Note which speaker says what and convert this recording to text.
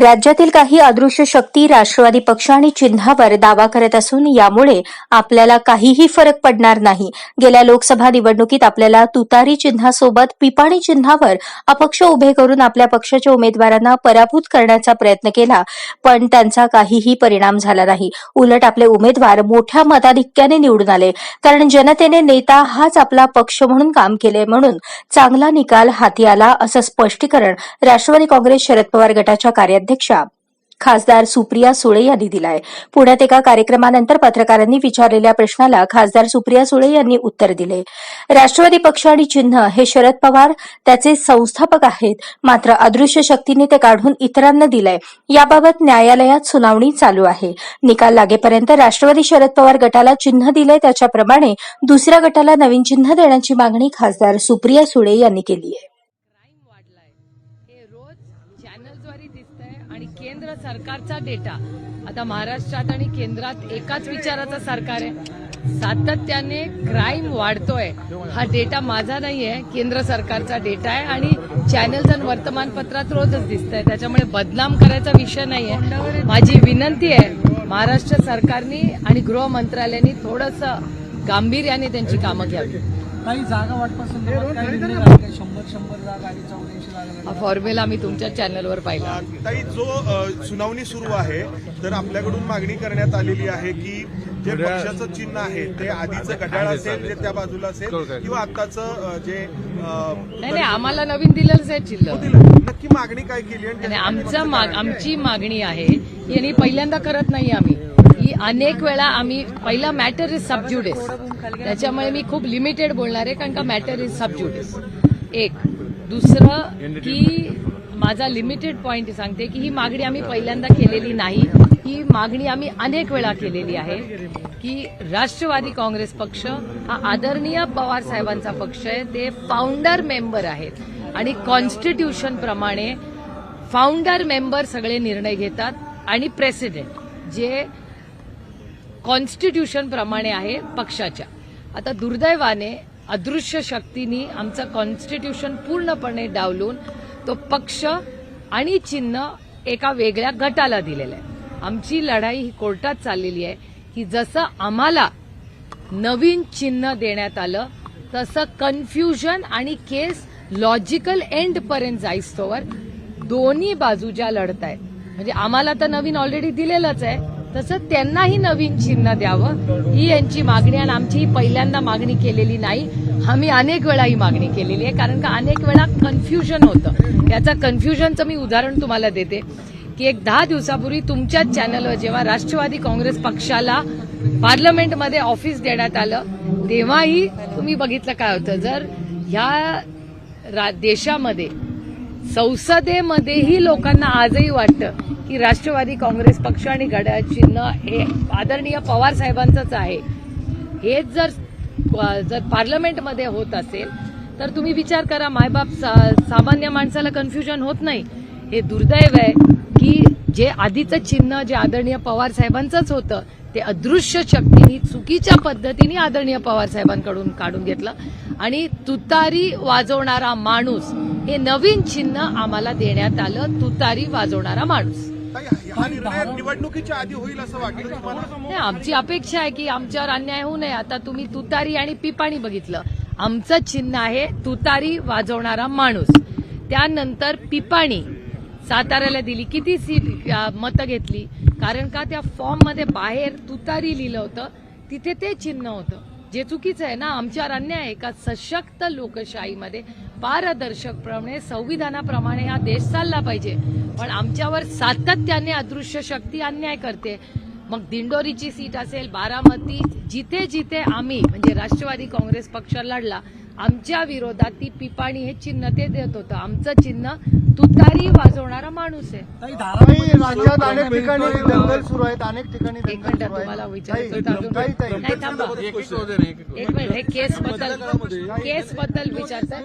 Speaker 1: राज्यातील काही अदृश्य शक्ती राष्ट्रवादी पक्ष आणि चिन्हावर दावा करत असून यामुळे आपल्याला काहीही फरक पडणार नाही. गेल्या लोकसभा निवडणुकीत आपल्याला तुतारी चिन्हासोबत पिपाणी चिन्हावर अपक्ष उभे करून आपल्या पक्षाच्या उमेदवारांना पराभूत करण्याचा प्रयत्न केला पण त्यांचा काहीही परिणाम झाला नाही. उलट आपले उमेदवार मोठ्या मताधिक्याने निवडून आले. कारण जनतेने नेता हाच आपला पक्ष म्हणून काम केले म्हणून चांगला निकाल हाती आला असं स्पष्टीकरण राष्ट्रवादी काँग्रेस शरद पवार गटाच्या कार्यात अध्यक्षा. खासदार सुप्रिया सुळे यांनी दिलाय. पुण्यात एका कार्यक्रमानंतर पत्रकारांनी विचारलेल्या प्रश्नाला खासदार सुप्रिया सुळे यांनी उत्तर दिले. राष्ट्रवादी पक्ष आणि चिन्ह हे शरद पवार त्याचे संस्थापक आहेत. मात्र अदृश्य शक्तीने ते काढून इतरांना दिलंय. याबाबत न्यायालयात सुनावणी चालू आहे. निकाल लागेपर्यंत राष्ट्रवादी शरद पवार गटाला चिन्ह दिलंय त्याच्याप्रमाणे दुसऱ्या गटाला नवीन चिन्ह देण्याची मागणी खासदार सुप्रिया सुळे यांनी केली आहे.
Speaker 2: चॅनल्सद्वारे दिसतंय आणि केंद्र सरकारचा डेटा. आता महाराष्ट्रात आणि केंद्रात एकाच विचाराचं सरकार आहे. सातत्याने क्राईम वाढतोय. हा डेटा माझा नाहीये. केंद्र सरकारचा डेटा आहे आणि चॅनल्स आणि वर्तमानपत्रात रोजच दिसतंय. त्याच्यामुळे बदनाम करायचा विषय नाहीये. माझी विनंती आहे महाराष्ट्र सरकारनी आणि गृह मंत्रालयाने थोडंसं गांभीर्याने त्यांची कामं घ्यावी.
Speaker 3: काही जागा वाटपासून शंभर शंभर जागा आणि चौऱ्याऐंशी जागा
Speaker 2: हा फॉर्म्युला मी तुमच्या चॅनलवर पाहिला.
Speaker 4: ताई जो सुनावणी सुरू आहे तर आपल्याकडून मागणी करण्यात आलेली आहे की जे पक्षाचं चिन्ह आहे ते आधीचं घड्याळ असेल जे त्या बाजूला असेल किंवा आताचं जे
Speaker 2: नाही नाही आम्हाला नवीन दिलेलंच आहे चिल्लर.
Speaker 4: नक्की मागणी काय केली
Speaker 2: आमचं माग आमची मागणी आहे यांनी पहिल्यांदा करत नाही आम्ही. की अनेक वेळा आम्ही पहिला मॅटर इज सबज्युडिस त्याच्यामुळे मी खूप लिमिटेड बोलणार आहे कारण का मॅटर इज सबज्युडिस एक. दुसरं की माझा लिमिटेड पॉईंट सांगते की ही मागणी आम्ही पहिल्यांदा केलेली नाही. ही मागणी आम्ही अनेक वेळा केलेली आहे की राष्ट्रवादी काँग्रेस पक्ष हा आदरणीय पवार साहेबांचा पक्ष आहे. ते फाउंडर मेंबर आहेत. आणि कॉन्स्टिट्यूशन प्रमाणे फाउंडर मेंबर सगळे निर्णय घेतात. आणि प्रेसिडेंट जे कॉन्स्टिट्यूशन प्रमाणे आहे पक्षाच्या. आता दुर्दैवाने अदृश्य शक्तीनी आमचं कॉन्स्टिट्यूशन पूर्णपणे डावलून तो पक्ष आणि चिन्ह एका वेगळ्या गटाला दिलेलं आहे. आमची लढाई ही कोर्टात चाललेली आहे. की जसं आम्हाला नवीन चिन्ह देण्यात आलं तसं कन्फ्युजन आणि केस लॉजिकल एंड पर्यंत जाईस्तोवर दोन्ही बाजू ज्या लढत आहेत म्हणजे आम्हाला तर नवीन ऑलरेडी दिलेलंच आहे. तसं त्यांनाही नवीन चिन्ह द्यावं. ही यांची मागणी आणि आमची पहिल्यांदा मागणी केलेली नाही. आम्ही अनेक वेळा ही मागणी केलेली आहे. कारण का अनेक वेळा कन्फ्युजन होतं. याचा कन्फ्युजनचं मी उदाहरण तुम्हाला देते. की एक दहा दिवसापूर्वी तुमच्याच चॅनलवर जेव्हा राष्ट्रवादी काँग्रेस पक्षाला पार्लमेंटमध्ये ऑफिस देण्यात आलं तेव्हाही तुम्ही बघितलं काय होतं? जर ह्या रा- देशामध्ये संसदेमध्येही लोकांना आजही वाटतं की राष्ट्रवादी काँग्रेस पक्ष आणि घड्याळ चिन्ह हे आदरणीय पवार साहेबांचंच आहे. हेच जर जर पार्लमेंटमध्ये होत असेल तर तुम्ही विचार करा मायबाप सा- सामान्य माणसाला कन्फ्युजन होत नाही. हे दुर्दैव आहे की जे आधीचं चिन्ह जे आदरणीय पवार साहेबांचंच होतं ते अदृश्य शक्तीने चुकीच्या पद्धतीने आदरणीय पवार साहेबांकडून काढून घेतलं. आणि तुतारी वाजवणारा माणूस हे नवीन चिन्ह आम्हाला देण्यात आलं. तुतारी वाजवणारा माणूस.
Speaker 4: निवडणुकीच्या आधी होईल असं वाटलं
Speaker 2: आमची अपेक्षा आहे की आमच्यावर अन्याय होऊ नये. आता तुम्ही तुतारी आणि पिपाणी बघितलं. आमचं चिन्ह आहे तुतारी वाजवणारा माणूस. त्यानंतर पिपाणी साताऱ्याला दिली. किती सीट मतं घेतली? कारण का त्या फॉर्ममध्ये बाहेर तुतारी लिहिलं होतं? तिथे ते चिन्ह होतं. जे चुकीचं आहे ना आमच्यावर अन्याय आहे का? सशक्त लोकशाहीमध्ये पारदर्शकप्रमाणे संविधानाप्रमाणे हा देश चालला पाहिजे. पण आमच्यावर सातत्याने अदृश्य शक्ती अन्याय करते. मग दिंडोरीची सीट असेल बारामती जिथे जिथे आम्ही म्हणजे राष्ट्रवादी काँग्रेस पक्ष लढला आमच्या विरोधात ती पिपाणी हे चिन्ह ते देत होतं. आमचं चिन्ह तुतारी वाजवणारा माणूस आहे.
Speaker 5: राज्यात अनेक ठिकाणी दंगल सुरू आहेत अनेक ठिकाणी
Speaker 2: एक
Speaker 5: दंगल
Speaker 2: मिनिट तुम्हाला विचारायचं थांबा. एक मिनिट. हे केस बद्दल केस बद्दल विचारताय